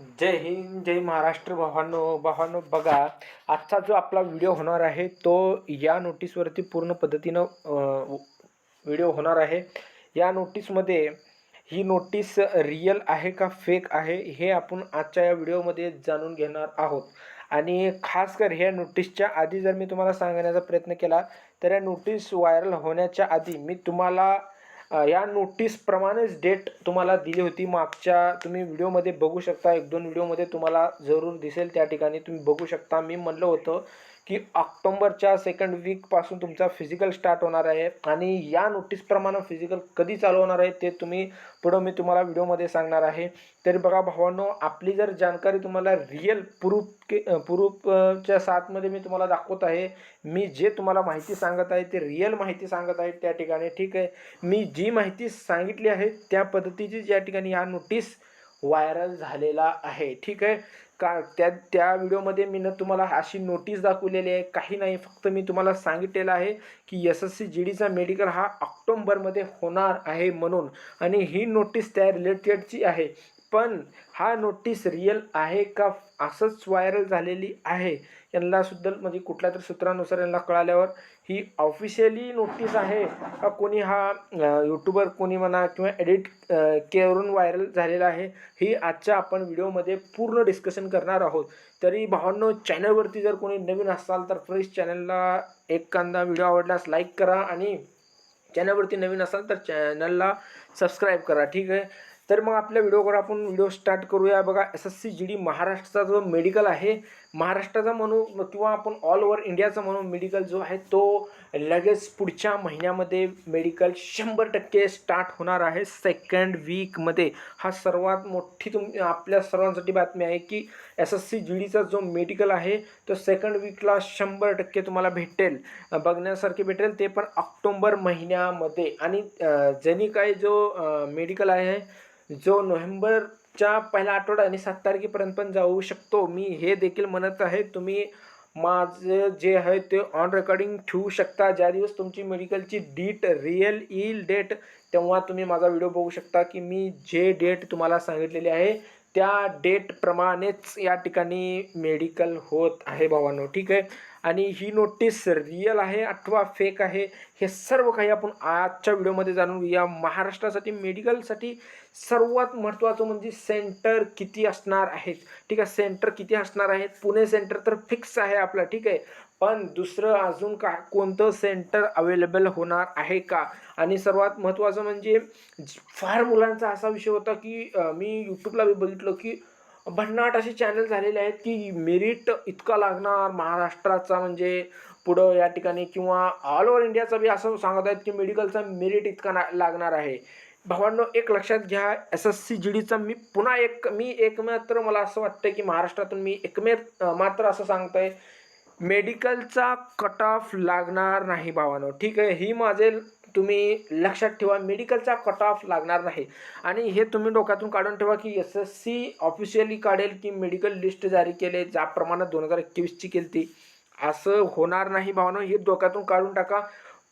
जय हिंद जय महाराष्ट्र. भावांनो भावांनो बघा आजचा जो आपला व्हिडिओ होणार आहे तो या नोटीसवरती पूर्ण पद्धतीनं व्हिडिओ होणार आहे. या नोटीसमध्ये ही नोटीस रियल आहे का फेक आहे हे आपण आजच्या या व्हिडिओमध्ये जाणून घेणार आहोत. आणि खास कर ह्या नोटीसच्या आधी जर मी तुम्हाला सांगण्याचा प्रयत्न केला तर या नोटीस व्हायरल होण्याच्या आधी मी तुम्हाला अ, या नोटीसप्रमाणेच डेट तुम्हाला दिली होती. मागच्या तुम्ही व्हिडिओमध्ये बघू शकता. एक दोन व्हिडिओमध्ये तुम्हाला जरूर दिसेल. त्या ठिकाणी तुम्ही बघू शकता. मी म्हणलं होतं की ऑक्टोंबरच्या सेकंड वीकपासून तुमचा फिजिकल स्टार्ट होणार आहे आणि या नोटीसप्रमाणे फिजिकल कधी चालू होणार आहे ते तुम्ही पुढं मी तुम्हाला व्हिडिओमध्ये सांगणार आहे. तरी बघा भावांनो आपली जर जानकारी तुम्हाला रिअल प्रूफ के प्रूफच्या साथमध्ये मी तुम्हाला दाखवत आहे. मी जे तुम्हाला माहिती सांगत आहे ते रिअल माहिती सांगत आहे त्या ठिकाणी ठीक आहे? मी जी माहिती सांगितली आहे त्या पद्धतीची या ठिकाणी या नोटीस व्हायरल झालेला आहे ठीक आहे? का त्या त्या व्हिडिओमध्ये मी न तुम्हाला अशी नोटीस दाखवलेली आहे. काही नाही फक्त मी तुम्हाला सांगितलेलं आहे की एस एस सी जी डीचा मेडिकल हा ऑक्टोंबरमध्ये होणार आहे म्हणून. आणि ही नोटीस त्या रिलेटेडची आहे. पण हा नोटीस रिअल आहे का असंच व्हायरल झालेली आहे? यांनासुद्धा म्हणजे कुठल्या तरी सूत्रानुसार यांना कळाल्यावर ही ऑफिशियली नोटीस आहे का कोणी हा यूट्यूबर कोणी म्हणा किंवा एडिट केवरून व्हायरल झालेला आहे ही आजच्या आपण व्हिडिओमध्ये पूर्ण डिस्कशन करणार आहोत. तरी भावांनो चॅनलवरती जर कोणी नवीन असाल तर प्लीज चॅनलला एक कांदा व्हिडिओ आवडल्यास लाईक करा आणि चॅनलवरती नवीन असाल तर चॅनलला सबस्क्राईब करा ठीक आहे? तर मग आपल्या व्हिडिओवर आपण व्हिडिओ स्टार्ट करूया. बघा S S C G D महाराष्ट्राचा जो मेडिकल आहे. महाराष्ट्राचा म्हणू किंवा आपण ऑल ओव्हर इंडियाचा म्हणून मेडिकल जो आहे तो लगेच पुढच्या महिन्यामध्ये मेडिकल शंभर टक्के स्टार्ट होणार आहे. सेकंड वीकमध्ये हा सर्वात मोठी तुम आपल्या सर्वांसाठी बातमी आहे की एस एस सी जी डीचा जो मेडिकल आहे तो सेकंड वीकला शंभर टक्के तुम्हाला भेटेल. बघण्यासारखे भेटेल ते पण ऑक्टोंबर महिन्यामध्ये. आणि ज्यांनी काय जो मेडिकल आहे जो नोव्हेंबर च्या पहिला आठवडा आणि सात तारखेपर्यंत पण जाऊ शकतो. मी हे देखील म्हणत आहे तुम्ही माझं जे आहे ते ऑन रेकॉर्डिंग ठेवू शकता. ज्या दिवस तुमची मेडिकलची डीट रिअल येईल डेट तेव्हा तुम्ही माझा व्हिडिओ बघू शकता की मी जे डेट तुम्हाला सांगितलेली आहे त्या डेटप्रमाणेच या ठिकाणी मेडिकल होत आहे भावांनो ठीक आहे? आणि ही नोटीस रिअल आहे अथवा फेक आहे हे सर्व काही आपण आजच्या व्हिडिओमध्ये जाणून घेऊया. महाराष्ट्रासाठी मेडिकलसाठी सर्वात महत्त्वाचं म्हणजे सेंटर किती असणार आहेत? ठीक आहे सेंटर किती असणार आहेत? पुणे सेंटर तर फिक्स आहे आपलं ठीक आहे? पण दुसरं अजून का कोणतं सेंटर अवेलेबल होणार आहे का? आणि सर्वात महत्त्वाचं म्हणजे फार मुलांचा असा विषय होता की मी यूट्यूबला बी बघितलं की भन्नाट असे चॅनल झालेले आहेत की मेरिट इतका लागणार महाराष्ट्राचा म्हणजे पुढं या ठिकाणी किंवा ऑल ओव्हर इंडियाचा बी असं सांगत आहेत की मेडिकलचा मेरिट इतका ना लागणार आहे. भावांनो एक लक्षात घ्या एस एस सी जी डीचा मी पुन्हा एक मी एक मात्र मला असं वाटतं की महाराष्ट्रातून मी एकमेव मात्र असं सांगतोय मेडिकलचा कट ऑफ लागणार नाही भावानो. ठीक आहे? ही माझे तुम्ही लक्षात ठेवा मेडिकलचा कट ऑफ लागणार नाही. आणि हे तुम्ही डोक्यातून काढून ठेवा की एस एस सी ऑफिशियली काढेल की मेडिकल लिस्ट जारी केले ज्या प्रमाणात दोन हजार एकवीसची केली ती असं होणार नाही भावानो. हे डोक्यातून काढून टाका.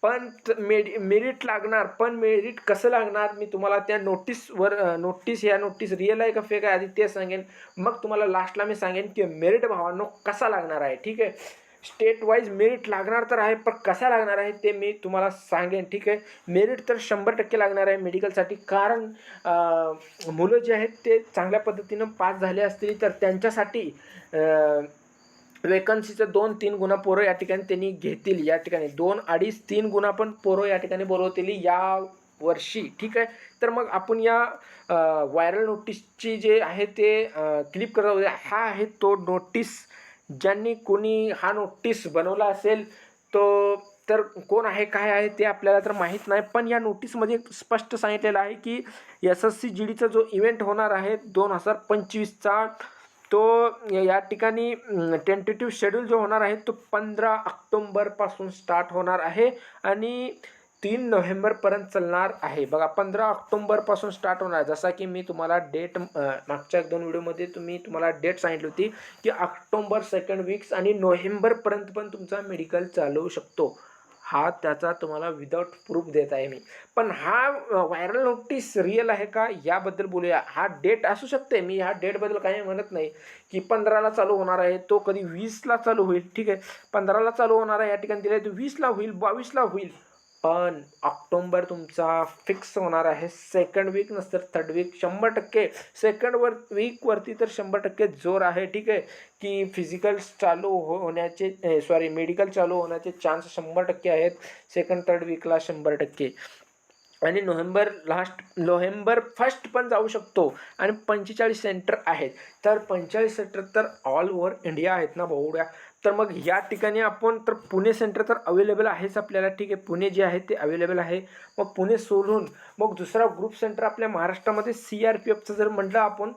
पण त- मेडि मेरिट लागणार पण मेरिट कसं लागणार? मी तुम्हाला त्या नोटीसवर नोटीस या नोटीस रिअल आहे का फेक आहे? आधी ते सांगेन. मग तुम्हाला लास्टला मी सांगेन की मेरिट भावांनो कसा लागणार आहे ठीक आहे? स्टेट वाईज मेरिट लागणार तर आहे पण कसा लागणार आहे ते मी तुम्हाला सांगेन ठीक आहे? मेरिट तर शंभर टक्के लागणार आहे मेडिकलसाठी कारण मुलं जे आहेत ते चांगल्या पद्धतीनं पास झाले असतील तर त्यांच्यासाठी वेकन्सीचं दोन तीन गुणा पोरं या ठिकाणी त्यांनी घेतील. या ठिकाणी दोन अडीच तीन गुणा पण पोरं या ठिकाणी बोलवतील. या वर्षी ठीक आहे? तर मग आपण या व्हायरल नोटीसची जे आहे ते क्लिप करत आहोत. हा आहे तो नोटीस ज्यांनी कोणी हा नोटीस बनवला असेल तो तर कोण आहे काय आहे ते आपल्याला तर माहीत नाही. पण या नोटीसमध्ये स्पष्ट सांगितलेलं आहे की एस एस सी जी डीचा जो इव्हेंट होणार आहे दोन हजार पंचवीसचा तो या ठिकाणी टेंटेटिव्ह शेड्यूल जो होणार आहे तो पंधरा ऑक्टोंबरपासून स्टार्ट होणार आहे आणि तीन नोव्हेंबरपर्यंत चालणार आहे. बघा पंधरा ऑक्टोंबरपासून स्टार्ट होणार आहे. जसा की मी तुम्हाला डेट मागच्या दोन व्हिडिओमध्ये तुम्ही तुम्हाला डेट सांगितली होती की ऑक्टोंबर सेकंड वीक्स आणि नोव्हेंबरपर्यंत पण तुमचा मेडिकल चालवू शकतो. हा त्याचा तुम्हाला विदाऊट प्रूफ देत आहे मी. पण हा व्हायरल नोटीस रिअल आहे का? याबद्दल बोलूया. हा डेट असू शकते. मी ह्या डेटबद्दल काही म्हणत नाही. की पंधराला चालू होणार आहे. तो कधी वीसला चालू होईल. ठीक आहे. पंधराला चालू होणार आहे. या ठिकाणी दिलं आहे तो वीसला होईल बावीसला होईल. पण ऑक्टोंबर तुमचा फिक्स होणार आहे. सेकंड वीक नसतर थर्ड वीक शंभर टक्के. सेकंड वर वीकवरती तर शंभर टक्के जोर आहे. ठीक आहे? की फिजिकल चालू हो होण्याचे सॉरी मेडिकल चालू होण्याचे चान्स शंभर टक्के आहेत. सेकंड थर्ड वीकला शंभर टक्के. आणि नोव्हेंबर लास्ट नोव्हेंबर फर्स्ट पण जाऊ शकतो. आणि पंचेचाळीस सेंटर आहेत. तर पंचेचाळीस सेंटर तर ऑल ओव्हर इंडिया आहेत ना भाऊड्या तर मग या ठिकाणी आपण तर पुणे सेंटर तर अवेलेबल आहेच आपल्याला. ठीक आहे पुणे जे आहे ते अवेलेबल आहे. मग पुणे सोडून मग दुसरा ग्रुप सेंटर आपल्या महाराष्ट्रामध्ये सी आर पी एफचं जर म्हटलं आपण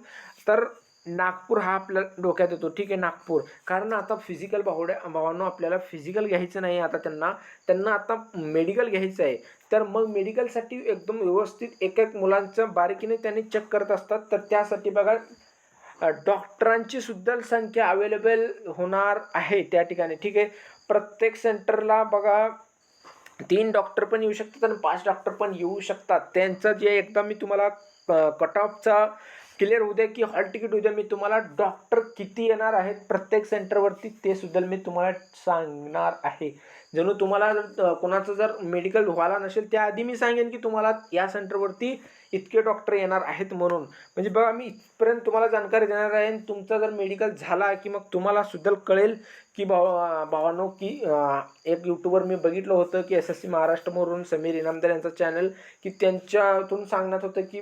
तर नागपूर हा आपल्या डोक्यात येतो. ठीक आहे नागपूर. कारण आता फिजिकल भावड्या भावांनो आपल्याला फिजिकल घ्यायचं नाही आता त्यांना. त्यांना आता मेडिकल घ्यायचं आहे. तर मग मेडिकलसाठी एकदम व्यवस्थित एक एक मुलांचं बारीकीने त्यांनी चेक करत असतात. तर त्यासाठी बघा डॉक्टरांची सुद्धा संख्या अवेलेबल होणार आहे त्या ठिकाणी. ठीक आहे? प्रत्येक सेंटरला बघा तीन डॉक्टर पण येऊ शकतात आणि पाच डॉक्टर पण येऊ शकतात. त्यांचं जे एकदा मी तुम्हाला कट ऑफचा क्लिअर होऊ द्या की हॉल तिकीट उद्या मी तुम्हाला डॉक्टर किती येणार आहेत प्रत्येक सेंटरवरती ते सुद्धा मी तुम्हाला सांगणार आहे. जणू तुम्हाला कोणाचं जर मेडिकल व्हायला नसेल त्याआधी मी सांगेन की तुम्हाला या सेंटरवरती इतके डॉक्टर येणार आहेत म्हणून. म्हणजे बघा मी इथपर्यंत तुम्हाला जानकारी देणार आहे तुमचा जर मेडिकल झाला की मग तुम्हाला सुद्धा कळेल की भावा भावानो की एक यूट्यूबवर मी बघितलं होतं की एस एस सी महाराष्ट्रमधून समीर इनामदार यांचं चॅनल की त्यांच्यातून सांगण्यात होतं की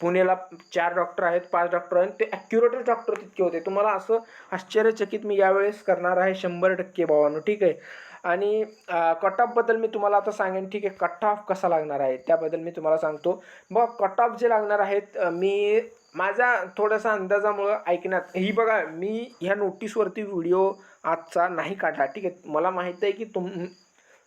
पुण्याला चार डॉक्टर आहेत पाच डॉक्टर आहेत ते ॲक्युरेटच डॉक्टर तितके होते. तुम्हाला असं आश्चर्यचकित मी यावेळेस करणार आहे शंभर टक्के भावानो ठीक आहे? आणि कट ऑफबद्दल मी तुम्हाला आता सांगेन ठीक आहे? कट ऑफ कसा लागणार आहे? त्याबद्दल मी तुम्हाला सांगतो. मग कट ऑफ जे लागणार आहेत मी माझा थोडासा अंदाजामुळं ऐकण्यात ही बघा मी ह्या नोटीसवरती व्हिडिओ आजचा नाही काढला. ठीक आहे? मला माहीत आहे की तुम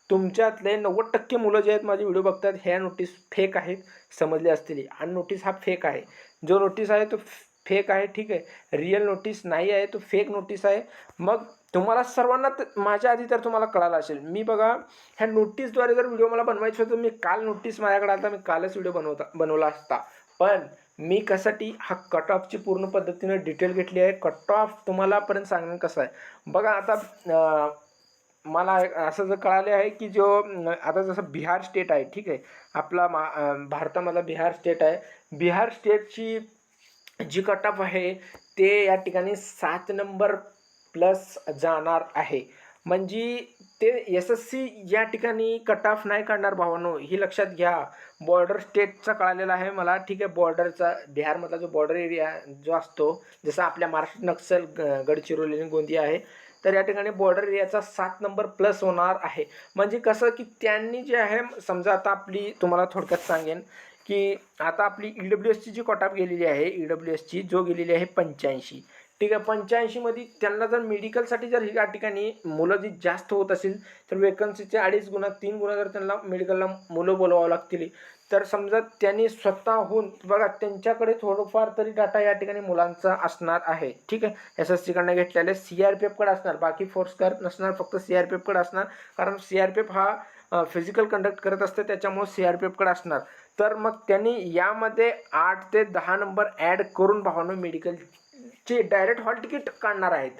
तुमच्यातले नव्वद टक्के मुलं जे आहेत माझे व्हिडिओ बघतात ह्या नोटीस फेक आहेत समजले असतील. आणि नोटीस हा फेक आहे. जो नोटीस आहे तो फेक आहे ठीक आहे? रिअल नोटीस नाही आहे तो फेक नोटीस आहे. मग तुम्हाला सर्वांना माझ्या आधी तर तुम्हाला कळालं असेल. मी बघा ह्या नोटीसद्वारे जर व्हिडिओ मला बनवायचं होतं मी काल नोटीस माझ्याकडे आता मी कालच व्हिडिओ बनवता बनवला असता. पण मी कशासाठी हा कट ऑफची पूर्ण पद्धतीनं डिटेल घेतली आहे? कट ऑफ तुम्हालापर्यंत सांगणं कसं आहे. बघा आता मला असं जर कळाले आहे की जो आता जसं बिहार स्टेट आहे ठीक आहे. आपला मा भारतामधला बिहार स्टेट आहे. बिहार स्टेटची जी कट ऑफ आहे ते या ठिकाणी सात नंबर प्लस जाणार आहे. म्हणजे ते एस एस सी या ठिकाणी कट ऑफ नाही काढणार भावानो. ही लक्षात घ्या. बॉर्डर स्टेटचा कळालेला आहे मला. ठीक आहे बॉर्डरचा बिहारमधला जो बॉर्डर एरिया जो असतो जसं आपल्या महाराष्ट्र नक्सल गडचिरोली आणि गोंदिया आहे तर या ठिकाणी बॉर्डर एरियाचा सात नंबर प्लस होणार आहे. म्हणजे कसं की त्यांनी जे आहे समजा आता आपली तुम्हाला थोडक्यात सांगेन की आता आपली ई डब्ल्यू एसची जी कॉटअप गेलेली आहे ई डब्ल्यू एसची जो गेलेली आहे पंच्याऐंशी. ठीक आहे पंच्याऐंशीमध्ये त्यांना जर मेडिकलसाठी जर ह्या ठिकाणी मुलं जी जास्त होत असेल तर वेकन्सीचे अडीच गुणा तीन गुणा जर त्यांना मेडिकलला मुलं बोलवावं लागतील. तर समजा त्यांनी स्वतःहून बघा त्यांच्याकडे थोडंफार तरी डाटा या ठिकाणी मुलांचा असणार आहे. ठीक आहे एस एस सीकडनं घेतलेले सी आर पी एफकडे असणार बाकी फोर्सकर नसणार फक्त सी आर पी एफकडे असणार कारण सी आर पी एफ हा फिजिकल कंडक्ट करत असते त्याच्यामुळे सी आर पी एफकडे असणार. तर मग त्यांनी यामध्ये आठ ते दहा नंबर ॲड करून भावानं मेडिकल चे डायरेक्ट हॉल तिकीट काढणार आहेत.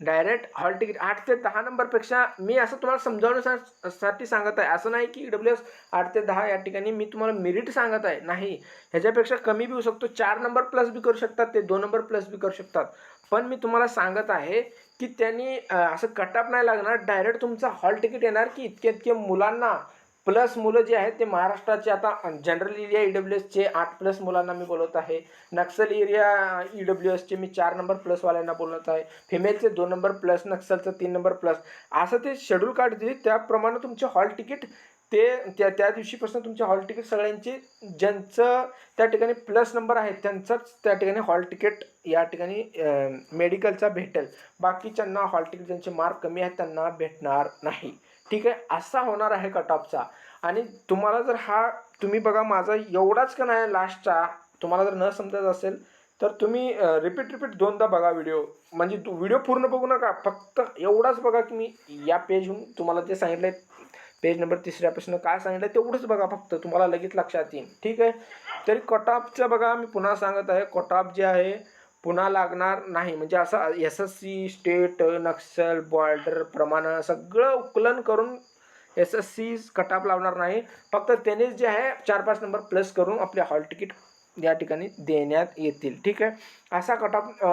डायरेक्ट हॉल तिकीट आठ ते दहा नंबरपेक्षा मी असं तुम्हाला समजावण्यासाठी सांगत आहे. असं नाही की डब्ल्यू एस आठ ते दहा या ठिकाणी मी तुम्हाला मेरिट सांगत आहे. नाही. ह्याच्यापेक्षा कमी बी होऊ शकतो. चार नंबर प्लस बी करू शकतात. ते दोन नंबर प्लस बी करू शकतात. पण मी तुम्हाला सांगत आहे की त्यांनी असं कटअप नाही लागणार. डायरेक्ट तुमचा हॉल तिकीट येणार की इतके इतके मुलांना प्लस मुलं जे आहेत ते महाराष्ट्राचे आता जनरल एरिया ई डब्ल्यू एसचे आठ प्लस मुलांना मी बोलवत आहे. नक्सल एरिया ई डब्ल्यू एसचे मी चार नंबर प्लसवाल्यांना बोलवत आहे. फिमेलचे दोन नंबर प्लस नक्सलचं तीन नंबर प्लस असं ते शेड्यूल काढते त्याप्रमाणे तुमचे हॉल तिकीट ते त्या त्या दिवशीपासून तुमचे हॉल तिकीट सगळ्यांचे ज्यांचं त्या ठिकाणी प्लस नंबर आहे त्यांचंच त्या ठिकाणी हॉल तिकीट या ठिकाणी मेडिकलचा भेटेल. बाकीच्यांना हॉल तिकीट ज्यांचे मार्क कमी आहेत त्यांना भेटणार नाही. ठीक आहे? असा होणार आहे कट ऑफचा आणि तुम्हाला जर हा तुम्ही बघा माझा एवढाच का नाही लास्टचा तुम्हाला जर न समजत असेल तर तुम्ही रिपीट रिपीट दोनदा बघा व्हिडिओ म्हणजे व्हिडिओ पूर्ण बघू नका फक्त एवढाच बघा की मी या पेजहून तुम्हाला जे सांगितलं आहे पेज नंबर तिसऱ्या प्रश्न काय सांगितलं तेवढंच बघा फक्त तुम्हाला लगेच लक्षात येईल. ठीक आहे? तरी कटॉपचं बघा मी पुन्हा सांगत आहे कटॉप जे आहे पुन्हा लागणार नाही. म्हणजे असं S S C state Naxal border प्रमाण सगळं उकलन करून एस एस सी कटाप लावणार नाही. फक्त त्यानेच जे आहे चार पाच नंबर प्लस करून आपले हॉल तिकीट या ठिकाणी देण्यात येतील. ठीक आहे? असा कटाप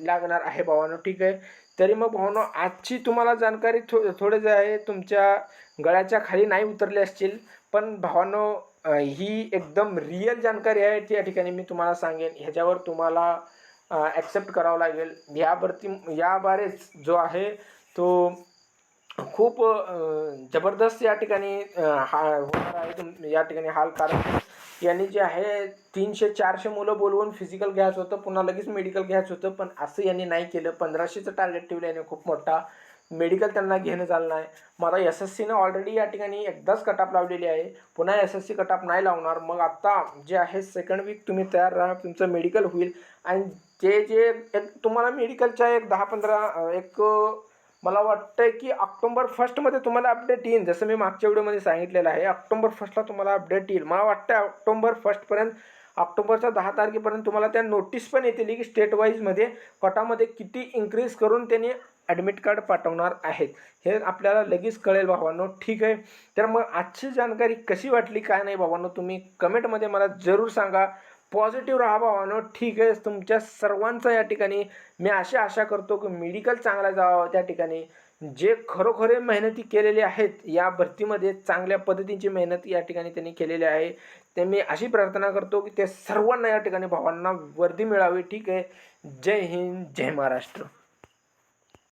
लागणार आहे भावानं. ठीक आहे? तरी मग भावानो आजची तुम्हाला जाणकारी थो थोडे जे आहे तुमच्या गळ्याच्या खाली नाही उतरले असतील पण भावानो ही एकदम रिअल जाणकारी आहे ती या ठिकाणी मी तुम्हाला सांगेन. ह्याच्यावर तुम्हाला ॲक्सेप्ट करावं लागेल. यावरती याबारेच जो आहे तो खूप जबरदस्त या ठिकाणी हा होणार आहे तुम या ठिकाणी हाल कारण यांनी जे आहे तीनशे चारशे मुलं बोलवून फिजिकल घ्यायचं होतं पुन्हा लगेच मेडिकल घ्यायचं होतं पण असं यांनी नाही केलं. पंधराशेचं टार्गेट ठेवलं याने खूप मोठा. मेडिकल त्यांना घेणं झालं नाही. मला एस एस सीनं ऑलरेडी या ठिकाणी एकदाच कटाप लावलेली आहे. पुन्हा एस एस सी कटाप नाही लावणार. मग आत्ता जे आहे सेकंड वीक तुम्ही तयार राहा तुमचं मेडिकल होईल. आणि ते जे एक तुम्हाला मेडिकलच्या एक दहा पंधरा एक मला वाटतं की ऑक्टोबर फर्स्टमध्ये तुम्हाला अपडेट येईल. जसं मी मागच्या व्हिडिओमध्ये सांगितलेलं आहे ऑक्टोबर फर्स्टला तुम्हाला अपडेट येईल. मला वाटतं ऑक्टोबर फर्स्टपर्यंत ऑक्टोबरच्या दहा तारखेपर्यंत तुम्हाला त्या नोटीस पण येतील की स्टेट वाईजमध्ये कटामध्ये किती इन्क्रीज करून त्यांनी ॲडमिट कार्ड पाठवणार आहेत. हे आपल्याला लगेच कळेल भावांनो. ठीक आहे? तर मग आजची जानकारी कशी वाटली काय नाही भावांनो तुम्ही कमेंटमध्ये मला जरूर सांगा. पॉझिटिव्ह राहा भावानं. ठीक आहे तुमच्या सर्वांचं या ठिकाणी मी अशी आशा करतो की मेडिकल चांगला जावं त्या ठिकाणी. जे खरोखरे मेहनती केलेले आहेत या भरतीमध्ये चांगल्या पद्धतीची मेहनत या ठिकाणी त्यांनी केलेली आहे. ते मी अशी प्रार्थना करतो की ते सर्वांना या ठिकाणी भावांना वर्दी मिळावी. ठीक आहे. जय हिंद जय महाराष्ट्र.